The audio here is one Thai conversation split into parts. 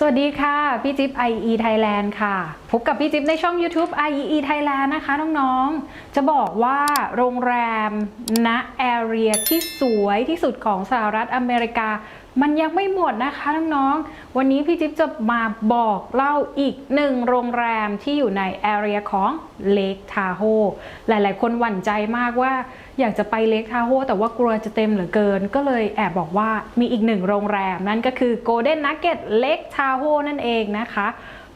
สวัสดีค่ะ พี่จิ๊บ IE Thailand ค่ะ พบกับพี่จิ๊บในช่อง YouTube IE Thailand นะคะน้องๆ จะบอกว่าโรงแรมณแอเรียที่สวยที่สุดของสหรัฐอเมริกา มันยังไม่หมดนะคะน้องๆ วันนี้พี่จิ๊บจะมาบอกเล่าอีกหนึ่งโรงแรมที่อยู่ในแอเรียของเลกทาโฮหลายๆ คนหวั่นใจมากว่าอยากจะไปเลกทาโฮแต่ว่ากลัวจะเต็มเหลือเกิน ก็เลยแอบบอกว่ามีอีกหนึ่งโรงแรมนั่นก็คือ Golden Nugget Lake Tahoe นั่นเองนะคะ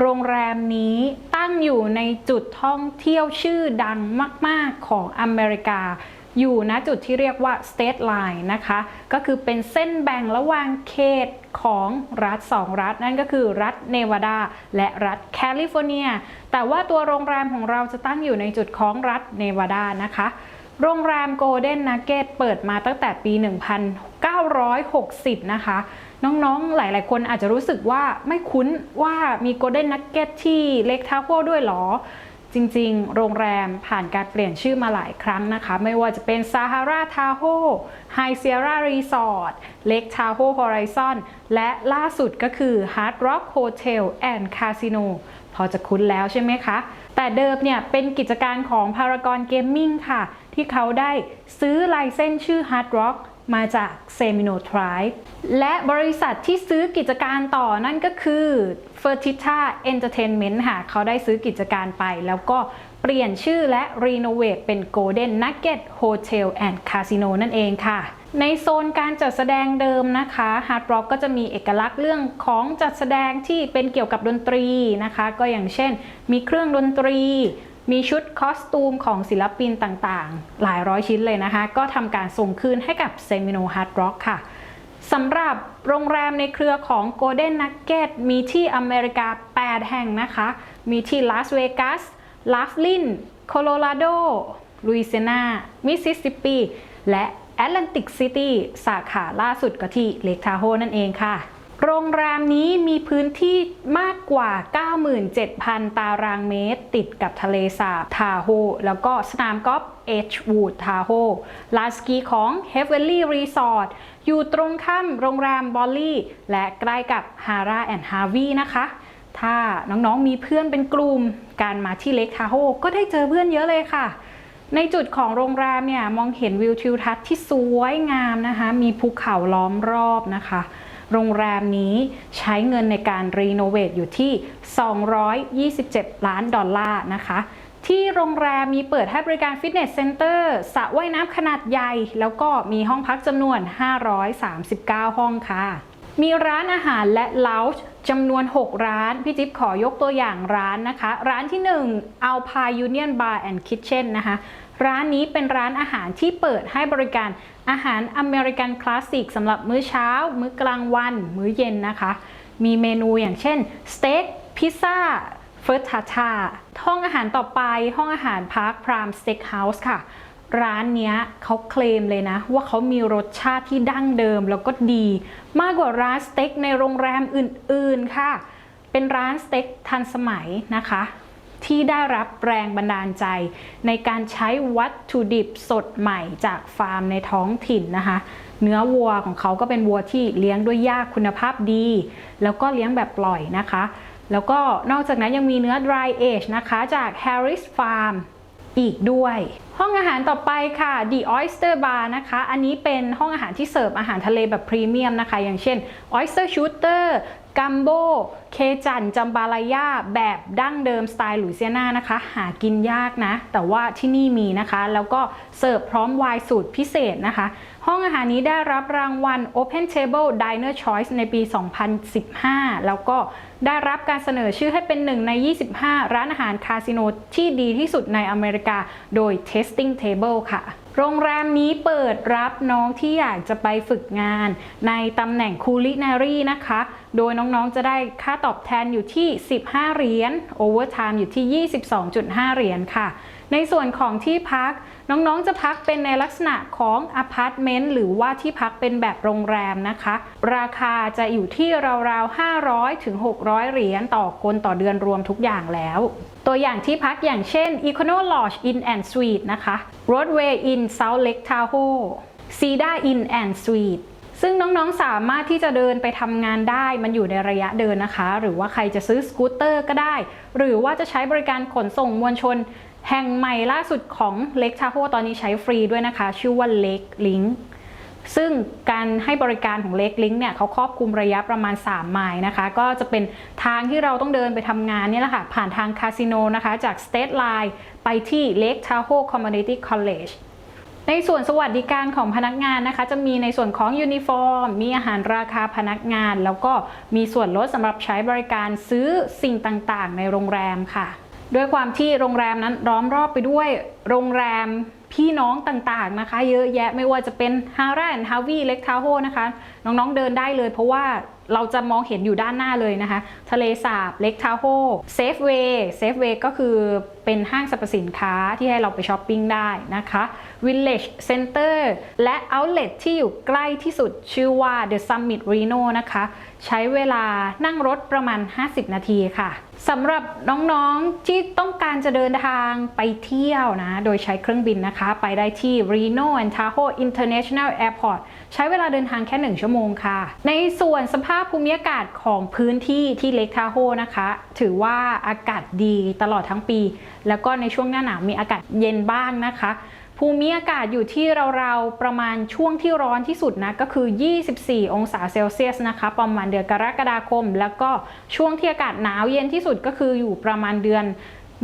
โรงแรมนี้ตั้งอยู่ในจุดท่องเที่ยวชื่อดังมาก ๆของอเมริกา อยู่ณจุดที่เรียกว่า State Line นะคะ ก็คือเป็นเส้นแบ่งระหว่างเขตของรัฐ 2 รัฐ นั่นก็คือรัฐเนวาดา และรัฐแคลิฟอร์เนีย แต่ว่าตัวโรงแรมของเราจะตั้งอยู่ในจุดของรัฐเนวาดานะคะโรงแรม Golden Nugget เปิดมาตั้งแต่ปี 1960 นะคะ น้องๆ หลายๆ คนอาจจะรู้สึกว่าไม่คุ้นว่ามี Golden Nugget ที่เล็กทาโ e ด้วยหรอ จริงๆ โรงแรมผ่านการเปลี่ยนชื่อมาหลายครั้งนะคะ ไม่ว่าจะเป็น Sahara Tahoe High Sierra Resort Lake Tahoe Horizon และล่าสุดก็คือ Hard Rock Hotel and Casino พอจะคุ้นแล้วใช่ไหมคะ แต่เดิมเนี่ยเป็นกิจการของ Paragon Gaming ค่ะ ที่เขาได้ซื้อลายเส้นชื่อ Hard Rock มาจาก Semino Tribe และบริษัทที่ซื้อกิจการต่อนั่นก็คือ Fertitta Entertainment ค่ะ เขาได้ซื้อกิจการไป แล้วก็เปลี่ยนชื่อและรีโนเวทเป็น Golden Nugget Hotel and Casino นั่นเองค่ะ ในโซนการจัดแสดงเดิมนะคะ Hard Rock ก็จะมีเอกลักษณ์เรื่องของจัดแสดงที่เป็นเกี่ยวกับดนตรีนะคะ ก็อย่างเช่น มีเครื่องดนตรี มีชุดคอสตูมของศิลปินต่างๆ หลายร้อยชิ้นเลยนะคะ ก็ทำการส่งคืนให้กับ Semino Hard Rock ค่ะสำหรับโรงแรมในเครือของ Golden Nugget มีที่อเมริกา 8 แห่งนะคะ มีที่ลาสเวกัสลาฟลินโคโลราโดลุยเซียนามิสซิสซิปปี และแอตแลนติกซิตี้สาขาล่าสุดก็ที่เลกทาโฮนั่นเองค่ะ โรงแรมนี้มีพื้นที่มากกว่า 97,000 ตารางเมตร ติดกับทะเลสาบทาโฮแล้วก็สนามกอล์ฟเอชวูดทาโฮลานสกีของ h e a v e n l y Resort อยู่ตรงข้ามโรงแรมบอลลี่ และใกล้กับ Hara and Harvey นะคะถ้าน้องๆมีเพื่อนเป็นกลุ่ม การมาที่เล็กทาโฮก็ได้เจอเพื่อนเยอะเลยค่ะ ในจุดของโรงแรมเนี่ยมองเห็นวิวทิวทัศน์ที่สวยงามนะคะ มีภูเขาล้อมรอบนะคะ โรงแรมนี้ใช้เงินในการรีโนเวทอยู่ที่ 227 ล้านดอลลาร์นะคะที่โรงแรมมีเปิดให้บริการฟิตเนสเซ็นเตอร์สระว่ายน้ำขนาดใหญ่ แล้วก็มีห้องพักจำนวน 539 ห้องค่ะ มีร้านอาหารและเลาจ์จำนวน 6 ร้าน พี่จิ๊บขอยกตัวอย่างร้านนะคะ ร้านที่ 1 Alpine Union Bar and Kitchen นะคะ ร้านนี้เป็นร้านอาหารที่เปิดให้บริการ อาหารอเมริกันคลาสสิกสำหรับมื้อเช้า มื้อกลางวัน มื้อเย็นนะคะ มีเมนูอย่างเช่นสเต็กพิซซ่าเฟิร์สทาทาห้องอาหารต่อไปห้องอาหารพาร์คพรามสเต็กเฮาส์ค่ะ ร้านเนี้ยเขาเคลมเลยนะ ว่าเขามีรสชาติที่ดั้งเดิมแล้วก็ดี มากกว่าร้านสเต็กในโรงแรมอื่นๆค่ะ เป็นร้านสเต็กทันสมัยนะคะ ที่ได้รับแรงบันดาลใจ ในการใช้วัตถุดิบสดใหม่จากฟาร์มในท้องถิ่นนะคะ เนื้อวัวของเขาก็เป็นวัวที่เลี้ยงด้วยหญ้าคุณภาพดี แล้วก็เลี้ยงแบบปล่อยนะคะ แล้วก็นอกจากนั้นยังมีเนื้อ dry age นะคะจาก Harris Farm อีกด้วย ห้องอาหารต่อไปค่ะ The Oyster Bar นะคะ อันนี้เป็นห้องอาหารที่เสิร์ฟอาหารทะเลแบบพรีเมียมนะคะ อย่างเช่น Oyster Shooter กัมโบเคจันจัมบาลายาแบบดั้งเดิมสไตล์หลุยเซียนานะคะ หากินยากนะ แต่ว่าที่นี่มีนะคะ แล้วก็เสิร์ฟพร้อมไวน์สูตรพิเศษนะคะ ห้องอาหารนี้ได้รับรางวัล Open Table Diner Choice ในปี 2015 แล้วก็ ได้รับการเสนอชื่อให้เป็นหนึ่งใน 25 ร้านอาหารคาสิโนที่ดีที่สุดในอเมริกา โดย Testing Table ค่ะ โรงแรมนี้เปิดรับน้องที่อยากจะไปฝึกงาน ในตำแหน่งคูลินารีนะคะ โดยน้องๆจะได้ค่าตอบแทนอยู่ที่ 15 เหรียญ โอเวอร์ไทม์อยู่ที่ 22.5 เหรียญค่ะ ในส่วนของที่พักน้องๆจะพักเป็นในลักษณะของอพาร์ตเมนต์หรือว่าที่พักเป็นแบบโรงแรมนะคะ ราคาจะอยู่ที่ราวๆ 500ถึง600 เหรียญต่อคนต่อเดือนรวมทุกอย่างแล้ว ตัวอย่างที่พักอย่างเช่น Econo Lodge Inn and Suite นะคะ Roadway Inn South Lake Tahoe Cedar Inn and Suite ซึ่งน้องๆสามารถที่จะเดินไปทำงานได้ มันอยู่ในระยะเดินนะคะ หรือว่าใครจะซื้อสกูตเตอร์ก็ได้ หรือว่าจะใช้บริการขนส่งมวลชน แห่งใหม่ล่าสุดของเล็กทาโฮตอนนี้ใช้ฟรีด้วยนะคะ ชื่อว่าเล็กลิงซึ่งการให้บริการของเล็กลิงเนี่ยเขาครอบคลุมระยะประมาณ 3 ไมล์นะคะ ก็จะเป็นทางที่เราต้องเดินไปทำงานนี่แหละค่ะ ผ่านทางคาสิโนนะคะ จาก State Line ไปที่ Lake Tahoe Community College ในส่วนสวัสดิการของพนักงานนะคะ จะมีในส่วนของยูนิฟอร์ม มีอาหารราคาพนักงาน แล้วก็มีส่วนลดสำหรับใช้บริการซื้อสิ่งต่างๆ ในโรงแรมค่ะ ด้วยความที่โรงแรมนั้นล้อมรอบไปด้วยโรงแรมพี่น้องต่างๆนะคะ เยอะแยะไม่ว่าจะเป็นฮาร์ a นฮาวีเล็กทาโฮนะคะ น้องๆเดินได้เลย เพราะว่าเราจะมองเห็นอยู่ด้านหน้าเลยนะคะ ทะเลสาบเล็กทาโฮเซฟเวย์เซฟเวย์ก็คือเป็นห้างสรรพสินค้าที่ให้เราไปช้อปปิ้งได้นะคะ Village Center และ Outlet ที่อยู่ใกล้ที่สุดชื่อว่า The Summit Reno นะคะ ใช้เวลานั่งรถประมาณ 50 นาทีค่ะ สำหรับน้องๆที่ต้องการจะเดินทางไปเที่ยวนะ โดยใช้เครื่องบินนะคะ ไปได้ที่ Reno and Tahoe International Airport ใช้เวลาเดินทางแค่ 1 ชั่วโมงค่ะ ในส่วนสภาพภูมิอากาศของพื้นที่ที่เล็กทาโฮนะคะ ถือว่าอากาศดีตลอดทั้งปี แล้วก็ในช่วงหน้าหนาวมีอากาศเย็นบ้างนะคะ ภูมิอากาศอยู่ที่เราๆประมาณช่วงที่ร้อนที่สุดนะก็คือ 24 องศาเซลเซียสนะคะ ประมาณเดือนกรกฎาคม แล้วก็ช่วงที่อากาศหนาวเย็นที่สุดก็คืออยู่ประมาณเดือน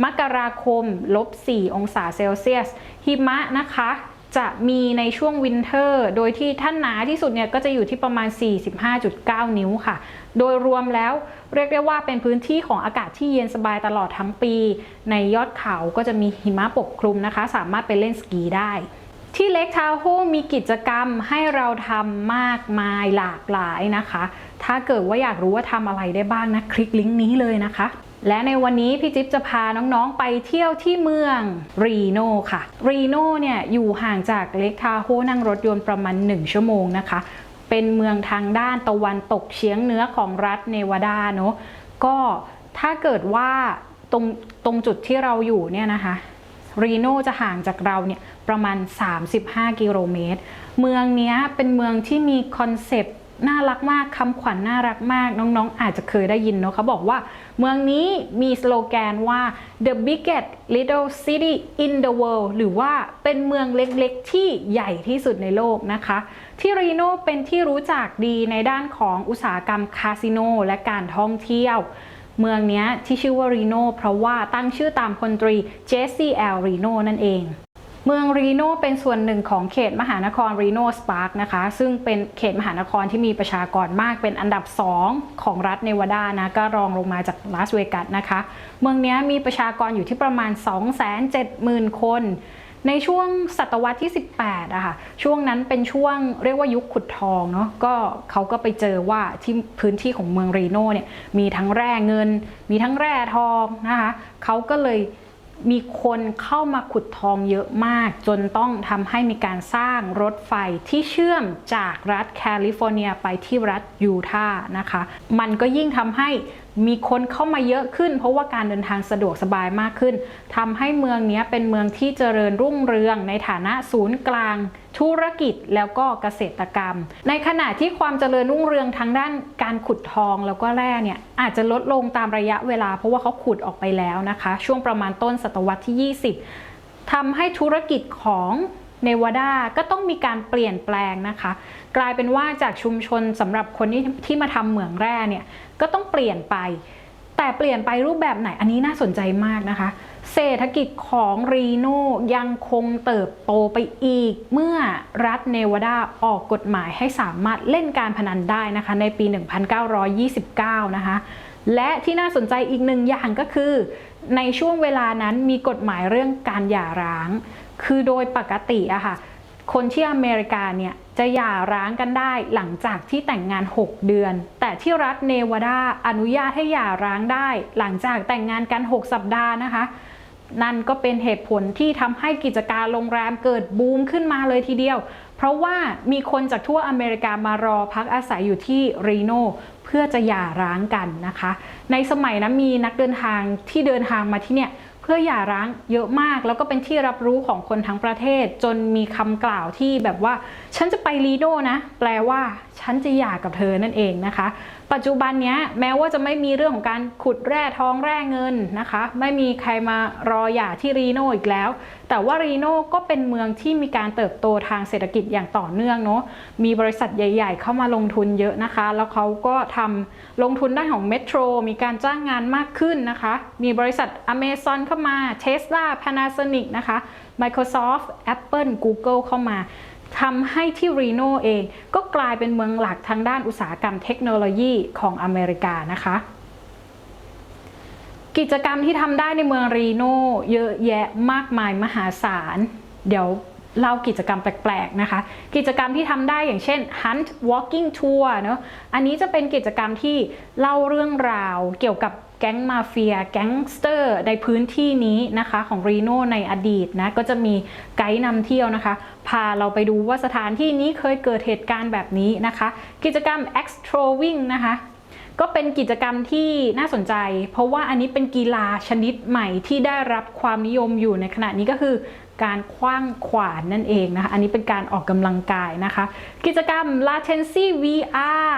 มกราคมลบ 4 องศาเซลเซียส หิมะนะคะจะมีในช่วงวินเทอร์ โดยที่ท่านหนาที่สุดเนี่ยก็จะอยู่ที่ประมาณ 45.9 นิ้วค่ะ โดยรวมแล้วเรียกได้ว่าเป็นพื้นที่ของอากาศที่เย็นสบายตลอดทั้งปี ในยอดเขาก็จะมีหิมะปกคลุมนะคะ สามารถไปเล่นสกีได้ที่เล็กทาวโฮมีกิจกรรมให้เราทำมากมายหลากหลายนะคะ ถ้าเกิดว่าอยากรู้ว่าทำอะไรได้บ้างนะ คลิกลิงก์นี้เลยนะคะ และในวันนี้พี่จิ๊บจะพาน้องๆไปเที่ยวที่เมืองรีโนค่ะ รีโนเนี่ยอยู่ห่างจากเล็กทาโฮนั่งรถยนต์ประมาณ 1 ชั่วโมงนะคะ เป็นเมืองทางด้านตะวันตกเฉียงเหนือของรัฐเนวาดาเนาะก็ถ้าเกิดว่าตรงตรงจุดที่เราอยู่เนี่ยนะคะรีโนจะห่างจากเราเนี่ยประมาณ 35 กิโลเมตร เมืองนี้เป็นเมืองที่มีคอนเซปต์ น่ารักมากคำขวัญน่ารักมากน้องๆ อาจจะเคยได้ยินเนาะเขาบอกว่า เมืองนี้มีสโลแกนว่า the biggest little city in the world หรือว่าเป็นเมืองเล็กๆ ที่ใหญ่ที่สุดในโลกนะคะ ที่รีโนเป็นที่รู้จักดีในด้านของอุตสาหกรรมคาสิโนและการท่องเที่ยวเมืองนี้ที่ชื่อว่ารีโนเพราะว่าตั้งชื่อตามพลตรีเจสซี่แอลรีโนนั่นเอง เมืองรีโนเป็นส่วนหนึ่งของเขตมหานครรีโนสปาร์กนะคะ ซึ่งเป็นเขตมหานครที่มีประชากรมากเป็นอันดับ 2 ของรัฐเนวาดานะ ก็รองลงมาจากลาสเวกัสนะคะ เมืองนี้มีประชากรอยู่ที่ประมาณ 270,000 คน ในช่วงศตวรรษที่ 18อะค่ะ ช่วงนั้นเป็นช่วงเรียกว่ายุคขุดทองเนาะ ก็เขาก็ไปเจอว่าที่พื้นที่ของเมืองรีโนเนี่ยมีทั้งแร่เงิน มีทั้งแร่ทองนะคะ เขาก็เลย มีคนเข้ามาขุดทองเยอะมาก จนต้องทำให้มีการสร้างรถไฟที่เชื่อมจากรัฐแคลิฟอร์เนียไปที่รัฐยูทาห์นะคะ มันก็ยิ่งทำให้ มีคนเข้ามาเยอะขึ้น เพราะว่าการเดินทางสะดวกสบายมากขึ้นทำให้เมืองนี้เป็นเมืองที่เจริญรุ่งเรือง ในฐานะศูนย์กลาง ธุรกิจแล้วก็เกษตรกรรม ในขณะที่ความเจริญรุ่งเรืองทางด้านการขุดทองแล้วก็แร่เนี่ยอาจจะลดลงตามระยะเวลา เพราะว่าเขาขุดออกไปแล้วนะคะ ช่วงประมาณต้นศตวรรษที่ 20ทำให้ธุรกิจของ เนวาดาก็ต้องมีการเปลี่ยนแปลงนะคะ กลายเป็นว่าจากชุมชนสำหรับคนที่ที่มาทำเหมืองแร่เนี่ยก็ต้องเปลี่ยนไป แต่เปลี่ยนไปรูปแบบไหนอันนี้น่าสนใจมากนะคะ เศรษฐกิจของรีโนยังคงเติบโตไปอีก เมื่อรัฐเนวาดาออกกฎหมายให้สามารถเล่นการพนันได้นะคะในปี 1929 นะคะและที่น่าสนใจอีกหนึ่งอย่างก็คือ ในช่วงเวลานั้นมีกฎหมายเรื่องการหย่าร้าง คือโดยปกติอะค่ะ คนที่อเมริกาเนี่ยจะหย่าร้างกันได้หลังจากที่แต่งงาน 6 เดือน แต่ที่รัฐเนวาดาอนุญาตให้หย่าร้างได้ หลังจากแต่งงานกัน 6 สัปดาห์นะคะ นั่นก็เป็นเหตุผลที่ทำให้กิจการโรงแรมเกิดบูมขึ้นมาเลยทีเดียว เพราะว่ามีคนจากทั่วอเมริกามารอพักอาศัยอยู่ที่รีโนเพื่อจะหย่าร้างกันนะคะ ในสมัยนั้นมีนักเดินทางที่เดินทางมาที่เนี่ย เพื่อหย่าร้างเยอะมาก แล้วก็เป็นที่รับรู้ของคนทั้งประเทศ จนมีคำกล่าวที่แบบว่า ฉันจะไปลีโดนะ แปลว่า ฉันจะหย่ากับเธอนั่นเองนะคะ ปัจจุบันเนี้ยแม้ว่าจะไม่มีเรื่องของการขุดแร่ทองแร่เงินนะคะ ไม่มีใครมารอหย่าที่รีโนอีกแล้ว แต่ว่ารีโนก็เป็นเมืองที่มีการเติบโตทางเศรษฐกิจอย่างต่อเนื่องเนาะมีบริษัทใหญ่ ๆ เข้ามาลงทุนเยอะนะคะ แล้วเขาก็ทำลงทุนด้านของเมโทรมีการจ้างงานมากขึ้นนะคะ มีบริษัท Amazon เข้ามา Tesla Panasonic นะคะ Microsoft Apple Google เข้ามา ทำให้ที่รีโนเองก็กลายเป็นเมืองหลักทางด้านอุตสาหกรรมเทคโนโลยีของอเมริกานะคะกิจกรรมที่ทำได้ในเมืองรีโนเยอะแยะมากมายมหาศาล เดี๋ยวเล่ากิจกรรมแปลกๆนะคะ กิจกรรมที่ทำได้อย่างเช่น Hunt Walking Tour เนอะอันนี้จะเป็นกิจกรรมที่เล่าเรื่องราวเกี่ยวกับ แก๊งมาเฟีย แก๊งสเตอร์ในพื้นที่นี้นะคะของรีโนในอดีตนะก็จะมีไกด์นำเที่ยวนะคะ พาเราไปดูว่าสถานที่นี้เคยเกิดเหตุการณ์แบบนี้นะคะ กิจกรรม Extroving นะคะก็เป็นกิจกรรมที่น่าสนใจ เพราะว่าอันนี้เป็นกีฬาชนิดใหม่ที่ได้รับความนิยมอยู่ในขณะนี้ก็คือการคว้างขวานนั่นเองนะคะ อันนี้เป็นการออกกำลังกายนะคะ กิจกรรม latency VR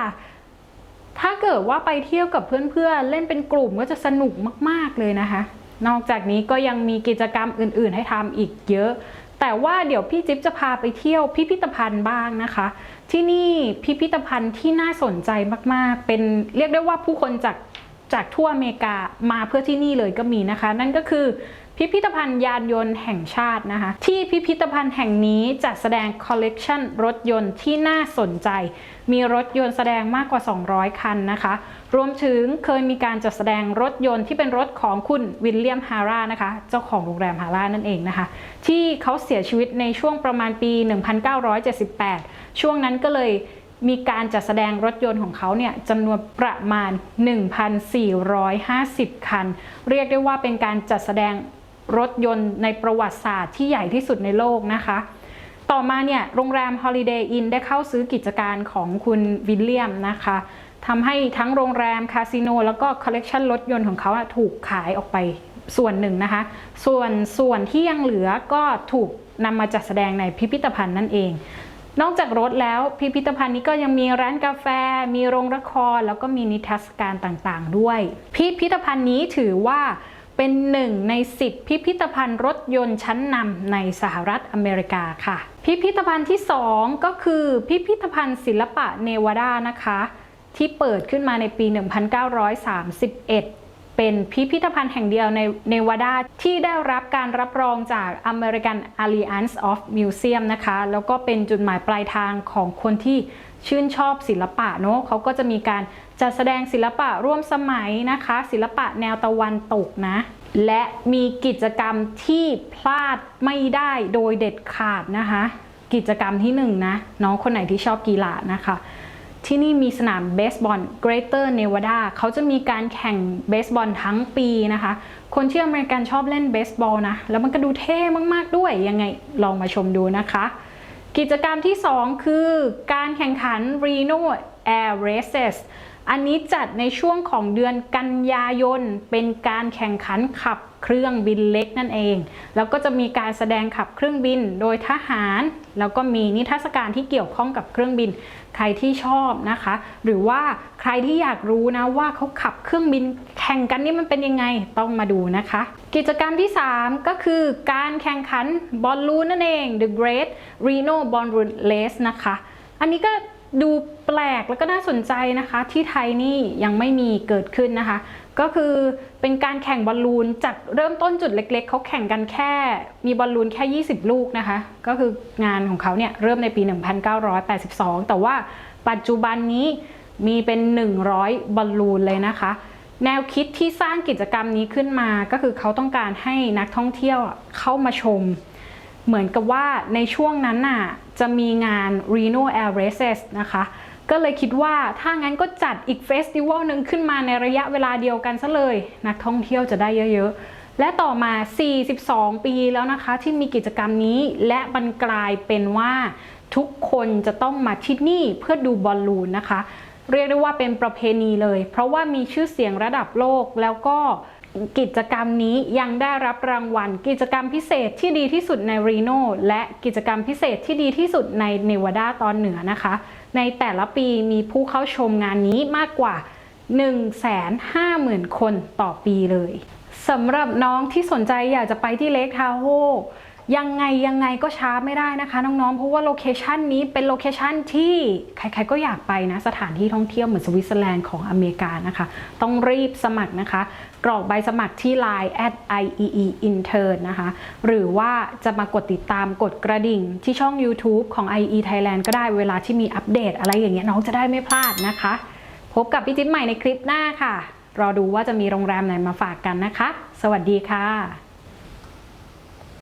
ถ้าเกิดว่าไปเที่ยวกับเพื่อนๆเล่นเป็นกลุ่มก็จะสนุกมากๆเลยนะคะ นอกจากนี้ก็ยังมีกิจกรรมอื่น ๆ ให้ทำอีกเยอะ แต่ว่าเดี๋ยวพี่จิ๊บจะพาไปเที่ยวพิพิธภัณฑ์บ้างนะคะ ที่นี่พิพิธภัณฑ์ที่น่าสนใจมากๆ เป็นเรียกได้ว่าผู้คนจากจากทั่วอเมริกามาเพื่อที่นี่เลยก็มีนะคะ นั่นก็คือ พิพิธภัณฑ์ยานยนต์แห่งชาตินะคะ ที่พิพิธภัณฑ์แห่งนี้จัดแสดงคอลเลกชันรถยนต์ที่น่าสนใจ มีรถยนต์แสดงมากกว่า 200 คันนะคะ รวมถึงเคยมีการจัดแสดงรถยนต์ที่เป็นรถของคุณวิลเลียมฮาร่านะคะ เจ้าของโรงแรมฮาร่านั่นเองนะคะ ที่เขาเสียชีวิตในช่วงประมาณปี 1978 ช่วงนั้นก็เลยมีการจัดแสดงรถยนต์ของเขาเนี่ยจำนวนประมาณ 1,450 คัน เรียกได้ว่าเป็นการจัดแสดง รถยนต์ในประวัติศาสตร์ที่ใหญ่ที่สุดในโลกนะคะ ต่อมาเนี่ยโรงแรม Holiday Inn ได้เข้าซื้อกิจการของคุณวิลเลียมนะคะทำให้ทั้งโรงแรมคาสิโนแล้วก็คอลเลกชันรถยนต์ของเขาถูกขายออกไปส่วนหนึ่งนะคะ ส่วนส่วนที่ยังเหลือก็ถูกนำมาจัดแสดงในพิพิธภัณฑ์นั่นเอง นอกจากรถแล้วพิพิธภัณฑ์นี้ก็ยังมีร้านกาแฟ มีโรงละคร แล้วก็มีนิทรรศการต่างๆ ด้วย พิพิธภัณฑ์นี้ถือว่า เป็นหนึ่งในสิบพิพิธภัณฑ์รถยนต์ชั้นนำในสหรัฐอเมริกาค่ะ พิพิธภัณฑ์ที่ 2 ก็คือพิพิธภัณฑ์ศิลปะเนวาดานะคะ ที่เปิดขึ้นมาในปี 1931เป็นพิพิธภัณฑ์แห่งเดียวในเนวาดาที่ได้รับการรับรองจาก American Alliance of Museum นะคะ แล้วก็เป็นจุดหมายปลายทางของคนที่ชื่นชอบศิลปะเนาะเขาก็จะมีการ จัดแสดงศิลปะร่วมสมัยนะคะ ศิลปะแนวตะวันตกนะ และมีกิจกรรมที่พลาดไม่ได้โดยเด็ดขาดนะคะ กิจกรรมที่หนึ่งนะน้องคนไหนที่ชอบกีฬานะคะที่นี่มีสนามเบสบอล Greater Nevada เขาจะมีการแข่งเบสบอลทั้งปีนะคะ คนที่อเมริกันชอบเล่นเบสบอลนะ แล้วมันก็ดูเท่มากๆด้วย ยังไงลองมาชมดูนะคะ กิจกรรมที่ 2 คือการแข่งขัน Reno Air Races อันนี้จัดในช่วงของเดือนกันยายน เป็นการแข่งขันขับเครื่องบินเล็กนั่นเอง แล้วก็จะมีการแสดงขับเครื่องบินโดยทหาร แล้วก็มีนิทรรศการที่เกี่ยวข้องกับเครื่องบิน ใครที่ชอบนะคะ หรือว่าใครที่อยากรู้นะว่าเขาขับเครื่องบินแข่งกันนี่มันเป็นยังไงต้องมาดูนะคะ กิจกรรมที่ 3 ก็คือการแข่งขันบอลลูนนั่นเอง The Great Reno Balloon Race นะคะ อันนี้ก็ ดูแปลกแล้วก็น่าสนใจนะคะ ที่ไทยนี่ยังไม่มีเกิดขึ้นนะคะ ก็คือเป็นการแข่งบอลลูนจากเริ่มต้นจุดเล็กๆเขาแข่งกันแค่มีบอลลูนแค่ 20 ลูกนะคะ ก็คืองานของเขาเนี่ยเริ่มในปี 1982 แต่ว่าปัจจุบันนี้มีเป็น 100 บอลลูนเลยนะคะ แนวคิดที่สร้างกิจกรรมนี้ขึ้นมาก็คือเขาต้องการให้นักท่องเที่ยวเข้ามาชม เหมือนกับว่าในช่วงนั้นน่ะจะมีงาน Reno Air Races นะคะ ก็เลยคิดว่าถ้างั้นก็จัดอีกเฟสติวัลหนึ่งขึ้นมาในระยะเวลาเดียวกันซะเลย นักท่องเที่ยวจะได้เยอะๆ และต่อมา 42 ปีแล้วนะคะ ที่มีกิจกรรมนี้และมันกลายเป็นว่าทุกคนจะต้องมาที่นี่เพื่อดูบอลลูนนะคะ เรียกได้ว่าเป็นประเพณีเลย เพราะว่ามีชื่อเสียงระดับโลกแล้วก็ กิจกรรมนี้ยังได้รับรางวัล กิจกรรมพิเศษที่ดีที่สุดในรีโนและกิจกรรมพิเศษที่ดีที่สุดในเนวาดาตอนเหนือนะคะ ในแต่ละปีมีผู้เข้าชมงานนี้มากกว่า 150,000 คนต่อปีเลยสำหรับน้องที่สนใจอยากจะไปที่เลคทาโฮ ยังไงยังไงก็ช้าไม่ได้นะคะน้องๆ เพราะว่าโลเคชันนี้เป็นโลเคชันที่ใครๆก็อยากไปนะ สถานที่ท่องเที่ยวเหมือนสวิตเซอร์แลนด์ของอเมริกานะคะ ต้องรีบสมัครนะคะ กรอกใบสมัครที่ Line at IEE intern นะคะ หรือว่าจะมากดติดตามกดกระดิ่งที่ช่อง YouTube ของ IE Thailand ก็ได้เวลาที่มีอัปเดต อะไรอย่างเงี้ยน้องจะได้ไม่พลาดนะคะ พบกับพี่จิ๊บใหม่ในคลิปหน้าค่ะรอดูว่าจะมีโรงแรมไหนมาฝากกันนะคะ สวัสดีค่ะ